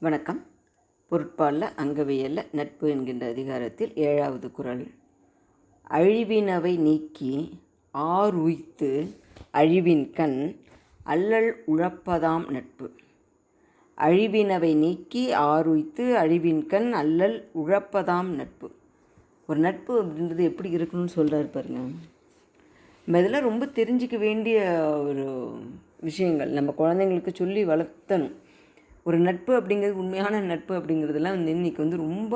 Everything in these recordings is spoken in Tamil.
வணக்கம். பொருட்பாலில் அங்கவியல்ல நட்பு என்கின்ற அதிகாரத்தில் ஏழாவது குறள் அழிவினவை நீக்கி ஆருய்த்து அழிவின் கண் அல்லல் உழப்பதாம் நட்பு. அழிவினவை நீக்கி ஆருய்த்து அழிவின் கண் அல்லல் உழப்பதாம் நட்பு. ஒரு நட்பு அப்படின்றது எப்படி இருக்கணும்னு சொல்கிறாரு பாருங்க. நம்ம இதெல்லாம் ரொம்ப தெரிஞ்சிக்க வேண்டிய ஒரு விஷயங்கள். நம்ம குழந்தைங்களுக்கு சொல்லி வளர்த்தணும். ஒரு நட்பு அப்படிங்கிறது உண்மையான நட்பு அப்படிங்கிறதுலாம் வந்து இன்றைக்கி வந்து ரொம்ப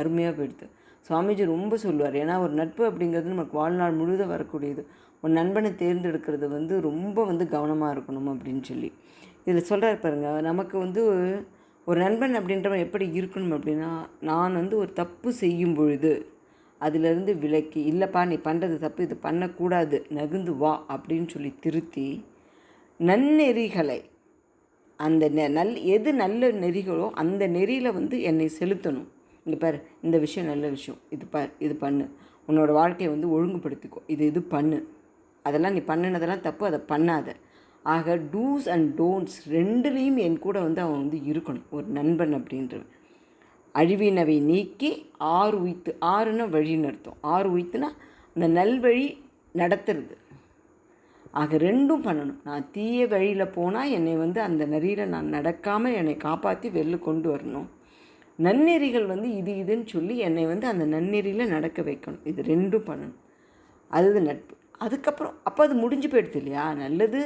அருமையாக போயிடுது. சுவாமிஜி ரொம்ப சொல்லுவார். ஏன்னா ஒரு நட்பு அப்படிங்கிறது நமக்கு வாழ்நாள் முழுதும் வரக்கூடியது. ஒரு நண்பனை தேர்ந்தெடுக்கிறது வந்து ரொம்ப வந்து கவனமாக இருக்கணும் அப்படின்னு சொல்லி. இதில் சொல்கிறார் பாருங்க நமக்கு வந்து ஒரு நண்பன் அப்படின்றவன் எப்படி இருக்கணும் அப்படின்னா நான் வந்து ஒரு தப்பு செய்யும் பொழுது அதிலிருந்து விலக்கி இல்லைப்பா நீ பண்ணுறது தப்பு இது பண்ணக்கூடாது நகுந்து வா அப்படின்னு சொல்லி திருத்தி நன்னெறிகளை அந்த நெ நல் எது நல்ல நெறிகளோ அந்த நெறியில் வந்து என்னை செலுத்தணும். இங்கே பாரு இந்த விஷயம் நல்ல விஷயம். இது பார் இது பண்ணு. உன்னோட வாழ்க்கையை வந்து ஒழுங்குபடுத்திக்கோ. இது இது பண்ணு. அதெல்லாம் நீ பண்ணினதெல்லாம் தப்பு. அதை பண்ணாத. ஆக டூஸ் அண்ட் டோன்ட்ஸ் ரெண்டுலேயும் என் கூட வந்து அவன் வந்து இருக்கணும். ஒரு நண்பன் அப்படின்றவன். அழிவினவை நீக்கி ஆறு உய்த்து ஆறுன்னா வழின்னு அர்த்தம் ஆறு உய்த்துனா அந்த நல்வழி நடத்துறது. ஆக ரெண்டும் பண்ணணும். நான் தீய வழியில் போனால் என்னை வந்து அந்த நெறியில் நான் நடக்காமல் என்னை காப்பாற்றி வெளில கொண்டு வரணும். நன்னெறிகள் வந்து இது இதுன்னு சொல்லி என்னை வந்து அந்த நன்னெறியில் நடக்க வைக்கணும். இது ரெண்டும் பண்ணணும். அது நட்பு. அதுக்கப்புறம் அப்போ அது முடிஞ்சு போயிடுது இல்லையா? நல்லது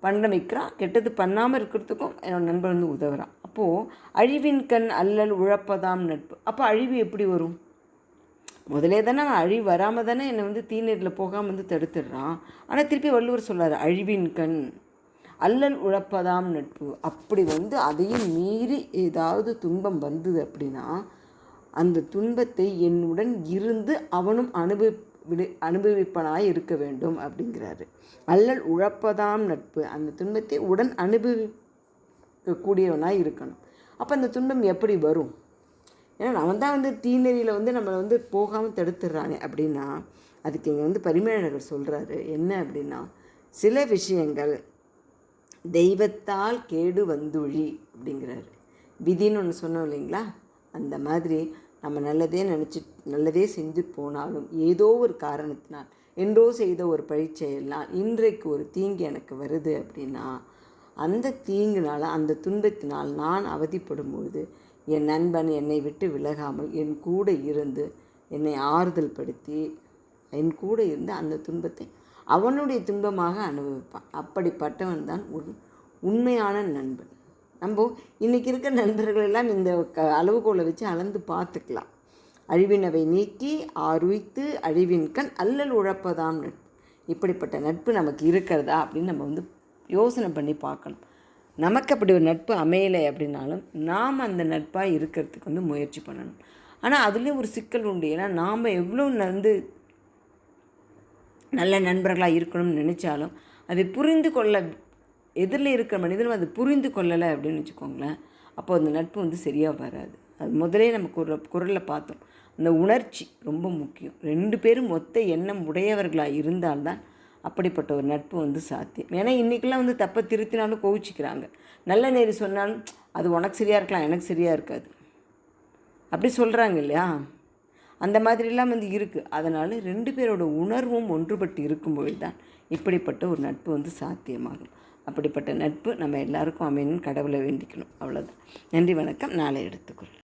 பண்ண வைக்கிறான் கெட்டது பண்ணாமல் இருக்கிறதுக்கும் என்னோடய நண்பன் வந்து உதவுறான். அப்போது அழிவின் கண் அல்லல் உழப்பதாம் நட்பு. அப்போ அழிவு எப்படி வரும்? முதலே தானே நான் அழிவு வராமல் தானே என்னை வந்து தீநீரில் போகாமல் வந்து தடுத்துடுறான். ஆனால் திருப்பி வள்ளுவர் சொல்கிறார் அழிவின் கண் அல்லல் உழப்பதாம் நட்பு. அப்படி வந்து அதையும் மீறி ஏதாவது துன்பம் வந்தது அப்படின்னா அந்த துன்பத்தை என்னுடன் இருந்து அவனும் அனுபவி விடு அனுபவிப்பனாய் இருக்க வேண்டும் அப்படிங்கிறாரு. அல்லல் உழப்பதாம் நட்பு. அந்த துன்பத்தை உடன் அனுபவிக்கக்கூடியவனாய் இருக்கணும். அப்போ அந்த துன்பம் எப்படி வரும்? ஏன்னா அவன் தான் வந்து தீநெறியில் வந்து நம்மளை வந்து போகாமல் தடுத்துடுறானே அப்படின்னா அதுக்கு இங்கே வந்து பரிமேழகர் சொல்கிறாரு என்ன அப்படின்னா சில விஷயங்கள் தெய்வத்தால் கேடு வந்துழி அப்படிங்கிறாரு. விதின்னு ஒன்று சொன்னோம் இல்லைங்களா? அந்த மாதிரி நம்ம நல்லதே நினச்சி நல்லதே செஞ்சு போனாலும் ஏதோ ஒரு காரணத்தினால் என்றோ செய்த ஒரு பழிச்செயலாம் இன்றைக்கு ஒரு தீங்கு எனக்கு வருது அப்படின்னா அந்த தீங்குனால் அந்த துன்பத்தினால் நான் அவதிப்படும் பொழுது என் நண்பன் என்னை விட்டு விலகாமல் என் கூட இருந்து என்னை ஆறுதல் படுத்தி என் கூட இருந்து அந்த துன்பத்தை அவனுடைய துன்பமாக அனுபவிப்பான். அப்படிப்பட்டவன் தான் ஒரு உண்மையான நண்பன். நம்ம இன்றைக்கி இருக்க நண்பர்கள் எல்லாம் இந்த க அளவுகோலை வச்சு அளந்து பார்த்துக்கலாம். அழிவினவை நீக்கி ஆருய்த்து அழிவின் கண் அல்லல் உழப்பதாம் நட்பு. இப்படிப்பட்ட நட்பு நமக்கு இருக்கிறதா அப்படின்னு நம்ம வந்து யோசனை பண்ணி பார்க்கணும். நமக்கு அப்படி ஒரு நட்பு அமையலை அப்படின்னாலும் நாம் அந்த நட்பாக இருக்கிறதுக்கு வந்து முயற்சி பண்ணணும். ஆனால் அதுலேயும் ஒரு சிக்கல் உண்டு. ஏன்னா நாம் எவ்வளோ வந்து நல்ல நண்பர்களாக இருக்கணும்னு நினச்சாலும் அதை புரிந்து கொள்ள எதிரில் இருக்கிற மனிதனும் அதை புரிந்து கொள்ளலை அப்படின்னு வச்சுக்கோங்களேன். அப்போ அந்த நட்பு வந்து சரியாக வராது. அது முதலே நம்ம குர குரலில் பார்த்தோம். அந்த உணர்ச்சி ரொம்ப முக்கியம். ரெண்டு பேரும் மொத்த எண்ணம் உடையவர்களாக இருந்தால்தான் அப்படிப்பட்ட ஒரு நட்பு வந்து சாத்தியம். ஏன்னா இன்றைக்கெல்லாம் வந்து தப்பை திருத்தினாலும் கோவிச்சிக்கிறாங்க. நல்ல நேரி சொன்னாலும் அது உனக்கு சரியாக இருக்கலாம் எனக்கு சரியாக இருக்காது. அப்படி சொல்கிறாங்க இல்லையா? அந்த மாதிரிலாம் வந்து இருக்குது அதனால் ரெண்டு பேரோட உணர்வும் ஒன்றுபட்டு இருக்கும்பொழுது தான் இப்படிப்பட்ட ஒரு நட்பு வந்து சாத்தியமாகும். அப்படிப்பட்ட நட்பு நம்ம எல்லாருக்கும் அமையணும்னு கடவுளை வேண்டிக்கணும். அவ்வளோதான் நன்றி வணக்கம். நாளை எடுத்துக்கிறோம்